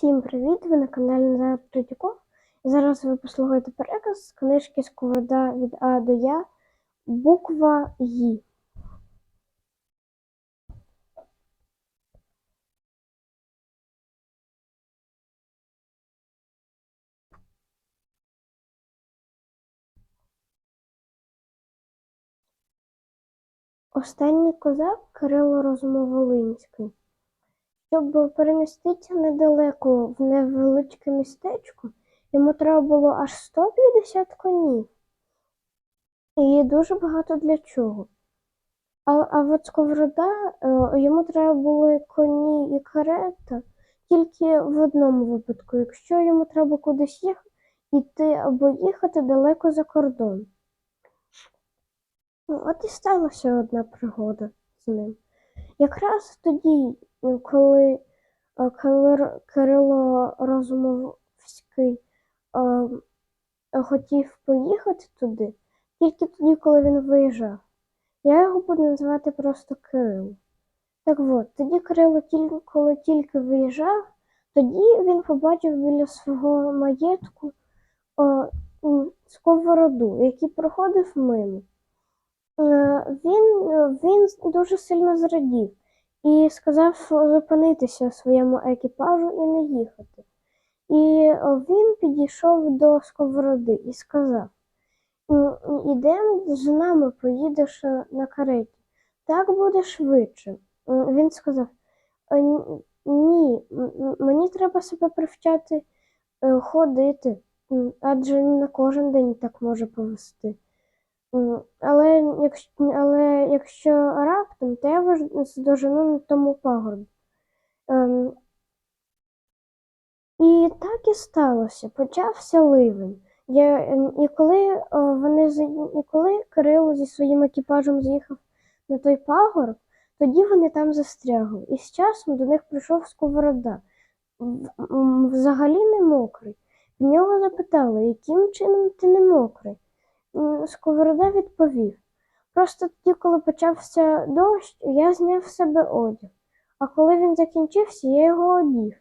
Всім привіт! Ви на каналі Назар Третьяков. І зараз ви послухаєте переказ книжки Сковорода від А до Я. Буква Ї. Останній козак Кирило Розумоволинський. Щоб переміститися недалеко в невеличке містечко, йому треба було аж 150 конів. І дуже багато для чого. А, а от сковорода, е, йому треба були коні і карета тільки в одному випадку, якщо йому треба кудись їхати, йти або їхати далеко за кордон. От і сталася одна пригода з ним. Якраз тоді, коли е, Кирило Розумовський е, хотів поїхати туди, тільки тоді, коли він виїжджав. Я його буду називати просто Кирило. Так от, тоді Кирило, тільки, коли тільки виїжджав, тоді він побачив біля свого маєтку е, м, сковороду, який проходив мимо. Е, Він, е, він дуже сильно зрадів і сказав зупинитися своєму екіпажу і не їхати. І він підійшов до сковороди і сказав: «М, Ідем з нами, поїдеш на кареті. Так буде швидше. Він сказав: «Е, Ні, мені треба себе привчати е, ходити, адже не на кожен день так може повести. Але якщо, але якщо раптом, то я вас здожену на тому пагорбі. Ем, і так і сталося. Почався ливень. Я, ем, і, коли, о, вони, і коли Кирило зі своїм екіпажем з'їхав на той пагорб, тоді вони там застрягли. І з часом до них прийшов сковорода, взагалі не мокрий. В нього запитали, яким чином ти не мокрий? Сковорода відповів: Просто тоді, коли почався дощ, я зняв з себе одяг, а коли він закінчився, я його одів.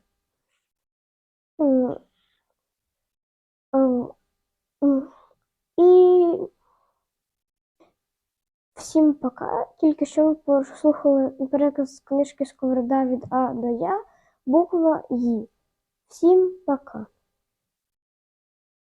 Ем, І всім пока. Тільки що ви послухали переказ книжки Сковорода від А до Я, буква Ї. Всім пока.